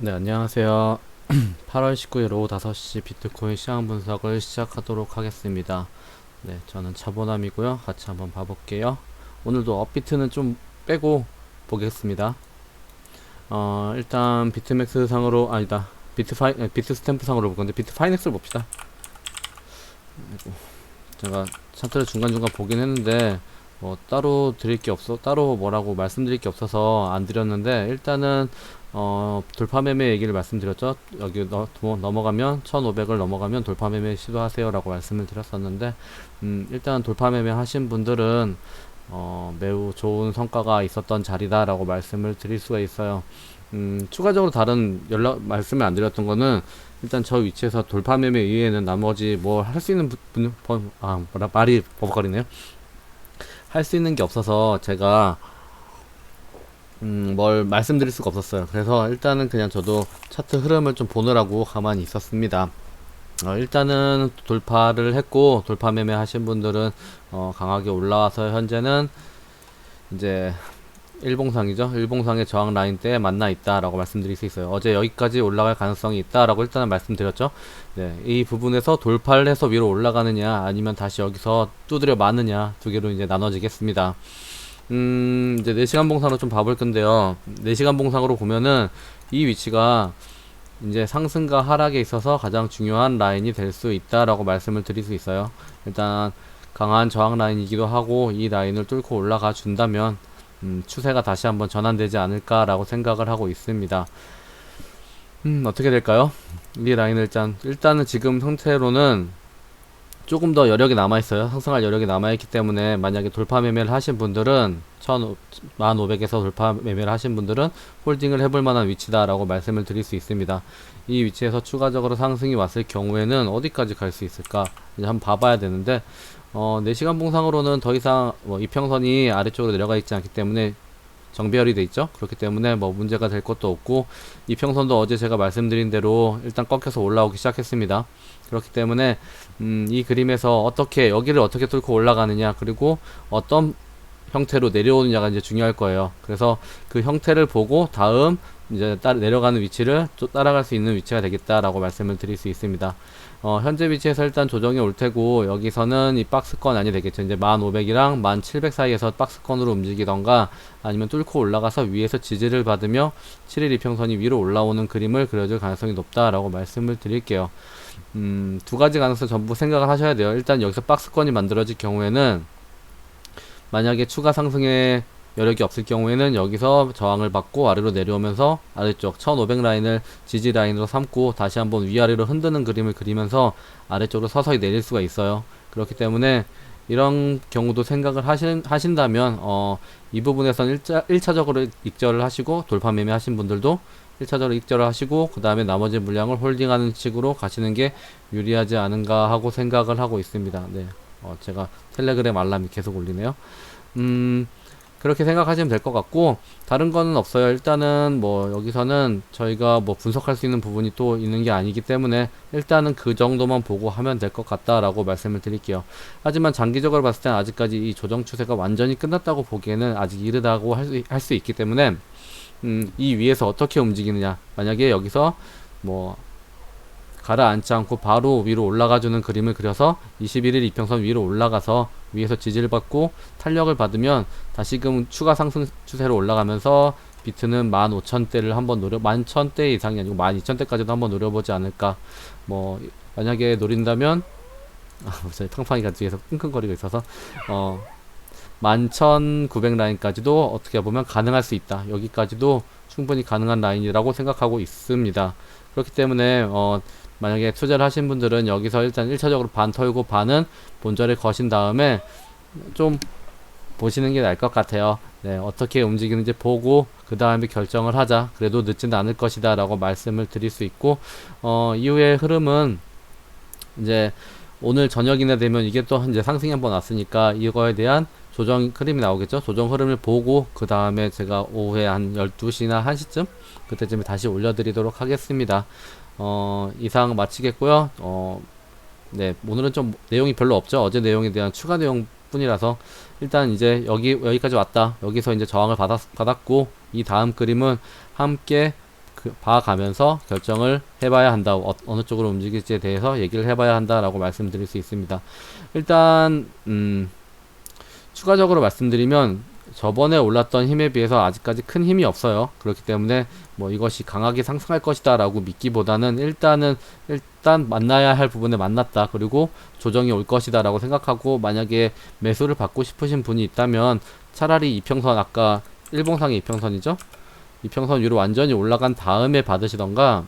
네, 안녕하세요. 8월 19일 오후 5시 비트코인 시장 분석을 시작하도록 하겠습니다. 네, 저는 차보남이고요. 같이 한번 봐볼게요. 오늘도 업비트는 좀 빼고 보겠습니다. 어, 일단 비트맥스 상으로 아니다. 비트파이 에, 비트 스탬프 상으로 볼 건데 비트 파이넥스를 봅시다. 아이고, 제가 차트를 중간중간 보긴 했는데 뭐 따로 드릴 게 없어 따로 뭐라고 말씀드릴 게 없어서 안 드렸는데 일단은 어, 돌파 매매 얘기를 말씀드렸죠. 여기 너, 뭐 넘어가면 1500을 넘어가면 돌파 매매 시도하세요라고 말씀을 드렸었는데 음, 일단 돌파 매매 하신 분들은 어, 매우 좋은 성과가 있었던 자리다라고 말씀을 드릴 수가 있어요. 음, 추가적으로 다른 연락 말씀을 안 드렸던 거는 일단 저 위치에서 돌파 매매 이외에는 나머지 뭐 할 수 있는 분, 분, 분- 아, 뭐라 말이 버벅거리네요. 할 수 있는 게 없어서 제가 음, 뭘 말씀드릴 수가 없었어요. 그래서 일단은 그냥 저도 차트 흐름을 좀 보느라고 가만히 있었습니다. 어, 일단은 돌파를 했고, 돌파 매매 하신 분들은, 어, 강하게 올라와서 현재는 이제 일봉상이죠. 일봉상의 저항 라인 때 만나 있다라고 말씀드릴 수 있어요. 어제 여기까지 올라갈 가능성이 있다라고 일단은 말씀드렸죠. 네, 이 부분에서 돌파를 해서 위로 올라가느냐, 아니면 다시 여기서 두드려 맞느냐, 두 개로 이제 나눠지겠습니다. 음, 이제 4시간 봉상으로 좀 봐볼 건데요. 4시간 봉상으로 보면은 이 위치가 이제 상승과 하락에 있어서 가장 중요한 라인이 될 수 있다라고 말씀을 드릴 수 있어요. 일단 강한 저항 라인이기도 하고 이 라인을 뚫고 올라가 준다면 음, 추세가 다시 한번 전환되지 않을까라고 생각을 하고 있습니다. 음, 어떻게 될까요? 이 라인을 일단 일단은 지금 상태로는 조금 더 여력이 남아 있어요. 상승할 여력이 남아 있기 때문에 만약에 돌파 매매를 하신 분들은 1,500에서 돌파 매매를 하신 분들은 홀딩을 해볼 만한 위치다라고 말씀을 드릴 수 있습니다. 이 위치에서 추가적으로 상승이 왔을 경우에는 어디까지 갈 수 있을까? 이제 한번 봐봐야 되는데 어, 4시간 봉상으로는 더 이상 뭐 이평선이 아래쪽으로 내려가 있지 않기 때문에 정배열이 돼 있죠. 그렇기 때문에 뭐 문제가 될 것도 없고 이평선도 어제 제가 말씀드린 대로 일단 꺾여서 올라오기 시작했습니다. 그렇기 때문에 음, 이 그림에서 어떻게 여기를 어떻게 뚫고 올라가느냐 그리고 어떤 형태로 내려오느냐가 이제 중요할 거예요. 그래서 그 형태를 보고 다음 이제 따, 내려가는 위치를 또 따라갈 수 있는 위치가 되겠다라고 말씀을 드릴 수 있습니다. 어, 현재 위치에서 일단 조정이 올 테고 여기서는 이 박스권 아니 되겠죠. 이제 1500이랑 1700 사이에서 박스권으로 움직이던가 아니면 뚫고 올라가서 위에서 지지를 받으며 7일 이평선이 위로 올라오는 그림을 그려줄 가능성이 높다라고 말씀을 드릴게요. 음, 두 가지 가능성 전부 생각을 하셔야 돼요. 일단 여기서 박스권이 만들어질 경우에는 만약에 추가 상승의 여력이 없을 경우에는 여기서 저항을 받고 아래로 내려오면서 아래쪽 1500 라인을 지지 라인으로 삼고 다시 한번 위아래로 흔드는 그림을 그리면서 아래쪽으로 서서히 내릴 수가 있어요. 그렇기 때문에 이런 경우도 생각을 하신, 하신다면 어, 이 부분에서는 1차, 1차적으로 익절을 하시고 돌파 매매 하신 분들도 1차적으로 익절을 하시고 그 다음에 나머지 물량을 홀딩하는 식으로 가시는 게 유리하지 않은가 하고 생각을 하고 있습니다. 네. 어, 제가 텔레그램 알람이 계속 울리네요. 음, 그렇게 생각하시면 될 것 같고, 다른 거는 없어요. 일단은 뭐, 여기서는 저희가 뭐 분석할 수 있는 부분이 또 있는 게 아니기 때문에, 일단은 그 정도만 보고 하면 될 것 같다라고 말씀을 드릴게요. 하지만 장기적으로 봤을 땐 아직까지 이 조정 추세가 완전히 끝났다고 보기에는 아직 이르다고 할 수, 할 수 있기 때문에, 음, 이 위에서 어떻게 움직이느냐. 만약에 여기서 뭐, 가라앉지 않고 바로 위로 올라가주는 그림을 그려서 21일 이평선 위로 올라가서 위에서 지지를 받고 탄력을 받으면 다시금 추가 상승 추세로 올라가면서 비트는 15,000대를 한번 노려 11,000대 이상이 아니고 12,000대까지도 한번 노려보지 않을까. 뭐 만약에 노린다면 아, 저희 탕팡이가 뒤에서 끙끙거리고 있어서 어 11,900 라인까지도 어떻게 보면 가능할 수 있다. 여기까지도 충분히 가능한 라인이라고 생각하고 있습니다. 그렇기 때문에 어 만약에 투자를 하신 분들은 여기서 일단 1차적으로 반 털고 반은 본절에 거신 다음에 좀 보시는 게 나을 것 같아요. 네, 어떻게 움직이는지 보고 그 다음에 결정을 하자. 그래도 늦지는 않을 것이다 라고 말씀을 드릴 수 있고 어, 이후의 흐름은 이제 오늘 저녁이나 되면 이게 또 이제 상승이 한번 왔으니까 이거에 대한 조정 흐름이 나오겠죠. 조정 흐름을 보고 그 다음에 제가 오후에 한 12시나 1시쯤 그때쯤에 다시 올려드리도록 하겠습니다. 어, 이상 마치겠고요. 어, 네, 오늘은 좀 내용이 별로 없죠. 어제 내용에 대한 추가 내용 뿐이라서 일단 이제 여기 여기까지 왔다. 여기서 이제 저항을 받았, 받았고 이 다음 그림은 함께 그, 봐가면서 결정을 해봐야 한다. 어, 어느 쪽으로 움직일지에 대해서 얘기를 해봐야 한다라고 말씀드릴 수 있습니다. 일단 음, 추가적으로 말씀드리면 저번에 올랐던 힘에 비해서 아직까지 큰 힘이 없어요. 그렇기 때문에 뭐 이것이 강하게 상승할 것이다라고 믿기보다는 일단은 일단 만나야 할 부분에 만났다. 그리고 조정이 올 것이다라고 생각하고 만약에 매수를 받고 싶으신 분이 있다면 차라리 이평선 아까 일봉상의 이평선이죠. 이평선 위로 완전히 올라간 다음에 받으시던가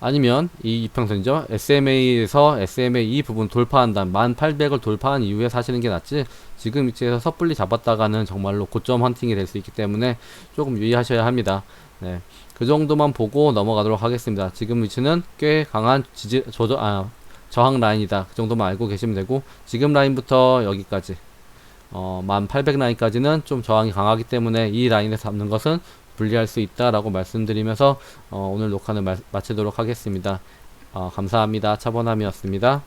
아니면 이 이평선이죠. SMA에서 SMA 이 부분 돌파한 다음 1800을 돌파한 이후에 사시는 게 낫지 지금 위치에서 섣불리 잡았다가는 정말로 고점 헌팅이 될 수 있기 때문에 조금 유의하셔야 합니다. 네. 그 정도만 보고 넘어가도록 하겠습니다. 지금 위치는 꽤 강한 지지, 조저, 아, 저항 라인이다. 그 정도만 알고 계시면 되고 지금 라인부터 여기까지 어, 1800 라인까지는 좀 저항이 강하기 때문에 이 라인에서 잡는 것은 불리할 수 있다라고 말씀드리면서 어, 오늘 녹화는 마, 마치도록 하겠습니다. 어, 감사합니다. 차번함이었습니다.